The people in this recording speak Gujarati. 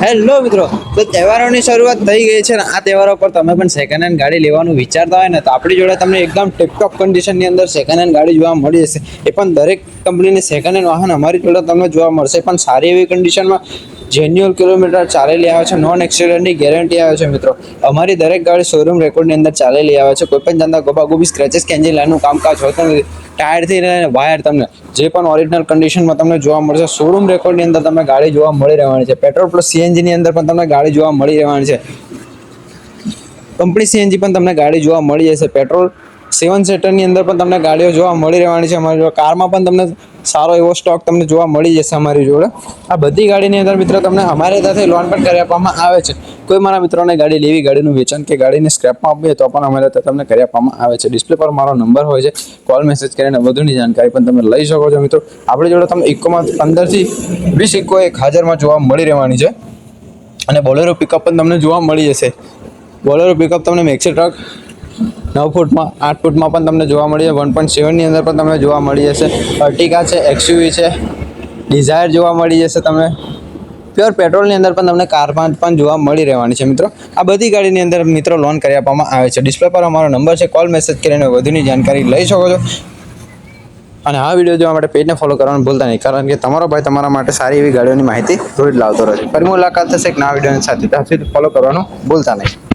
હેલો મિત્રો. તો તહેવારોની શરૂઆત થઈ ગઈ છે ને આ તહેવારો પર તમે પણ સેકન્ડ હેન્ડ ગાડી લેવાનું વિચારતા હોય ને તો આપણી જોડે તમને એકદમ ટિપટોપ કન્ડિશનની અંદર સેકન્ડ હેન્ડ ગાડી જોવા મળી જશે. એ પણ દરેક કંપનીની સેકન્ડ હેન્ડ વાહન અમારી જોડે તમને જોવા મળશે. પણ સારી એવી કન્ડિશનમાં જેન્યુઅલ કિલોમીટર ચાલેલી આવે છે નોન એક્સિડન્ટની ગેરંટી આવે છે મિત્રો. અમારી દરેક ગાડી શોરૂમ રેકોર્ડની અંદર ચાલેલી આવે છે. કોઈ પણ જાતના ગોબાગોબી સ્ક્રેચેસ કે એન્જિન લાઈનનું કામકાજ હોતું નથી. ટાયરથી લઈને વાયર તમને જે પણ ઓરિજિનલ કન્ડિશનમાં તમને જોવા મળશે શોરૂમ રેકોર્ડની અંદર તમને ગાડી જોવા મળી રહેવાની છે. પેટ્રોલ પ્લસ સીએનજીની અંદર પણ તમને ગાડી જોવા મળી રહેવાની છે. કંપની સીએનજી પણ તમને ગાડી જોવા મળી જશે. પેટ્રોલ સેવન સીટરની અંદર પણ તમને ગાડીઓ જોવા મળી રહેવાની છે. અમારી જોડે કારમાં પણ તમને સારો એવો સ્ટોક તમને જોવા મળી જશે અમારી જોડે. આ બધી ગાડીની અંદર મિત્રો તમને અમારી ત્યાંથી લોન પણ કરી આપવામાં આવે છે. કોઈ મારા મિત્રોને ગાડી લેવી, ગાડીનું વેચાણ કે ગાડીને સ્ક્રેપમાં આપવી તો પણ ત્યાં તમને કરી આપવામાં આવે છે. ડિસ્પ્લે પર મારો નંબર હોય છે. કોલ મેસેજ કરીને વધુની જાણકારી પણ તમે લઈ શકો છો મિત્રો. આપણી જોડે તમે ઇકોમાં પંદરથી વીસ ઇકો એક હાજરમાં જોવા મળી રહેવાની છે. અને બોલેરો પિકઅપ પણ તમને જોવા મળી જશે. બોલેરો પિકઅપ તમને મેક્સી ટ્રક નવ ફૂટમાં, આઠ ફૂટમાં પણ તમને જોવા મળી જાય વન પોઈન્ટ સેવનની અંદર પણ તમને જોવા મળી જશે. અર્ટિકા છે એક્સયુવી છે. ડિઝાયર જોવા મળી જશે તમને. પ્યોર પેટ્રોલની અંદર પણ તમને કારમાં પણ જોવા મળી રહેવાની છે મિત્રો. આ બધી ગાડીની અંદર મિત્રો લોન કરી આપવામાં આવે છે. ડિસ્પ્લે પર અમારો નંબર છે. કોલ મેસેજ કરીને વધુની જાણકારી લઈ શકો છો. અને આ વીડિયો જોવા માટે પેજને ફોલો કરવાનું ભૂલતા નહીં, કારણ કે તમારો ભાઈ તમારા માટે સારી એવી ગાડીઓની માહિતી રોજ લાવતો રહે છે. ફરી મુલાકાત થશે એક નવા વિડીયોની સાથે. ત્યાં ફોલો કરવાનું ભૂલતા નહીં.